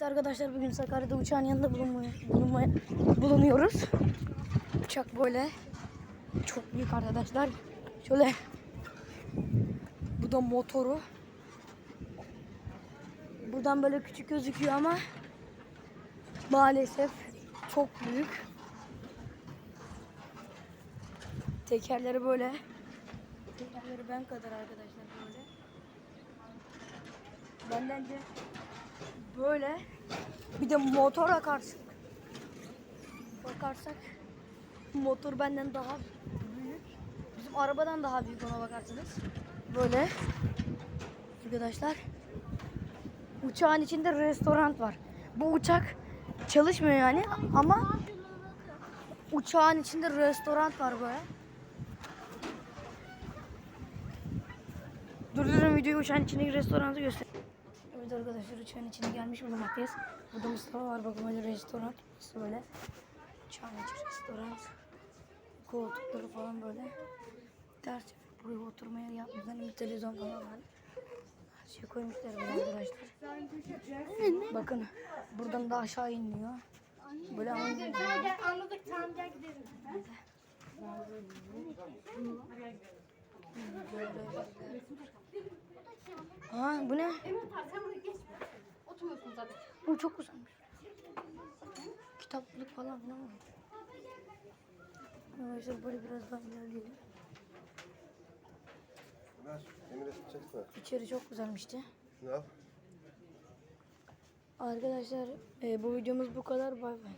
Evet arkadaşlar bugün Sakarya'da uçağın yanında bulunmaya, bulunmaya bulunuyoruz. Uçak böyle çok büyük arkadaşlar. Şöyle bu da motoru. Buradan böyle küçük gözüküyor ama maalesef çok büyük. Tekerleri böyle. Tekerleri ben kadar arkadaşlar böyle. Benden de böyle. Bir de motora karşı bakarsak motor benden daha büyük. Bizim arabadan daha büyük ona bakarsanız. Böyle. Arkadaşlar. Uçağın içinde restoran var. Bu uçak çalışmıyor yani ama uçağın içinde restoran var böyle. Durdururum videoyu uçağın içindeki restoranı göster. Evet arkadaşlar uçağın içine gelmiş bulunmaktayız. Burada Mustafa var bakın böyle restoran. Burası böyle. Uçağın içi restoran. Koltukları falan böyle. Ters buraya oturmaya yapmışlar. Bir televizyon falan var. Her şeyi koymuşlar böyle arkadaşlar. Bakın buradan da aşağı iniliyor. Böyle gel anladık tamam gel gidelim. Ha bu ne? Emin Tar sen buraya geçme. Oturmuyorsun zaten. Bu çok güzelmiş. Kitaplık falan filan var. Arkadaşlar böyle biraz daha ilerleyelim. Ver. Emir'e çekme. İçeri çok güzelmişti. Şunu al. Arkadaşlar e, bu videomuz bu kadar. Bay bay.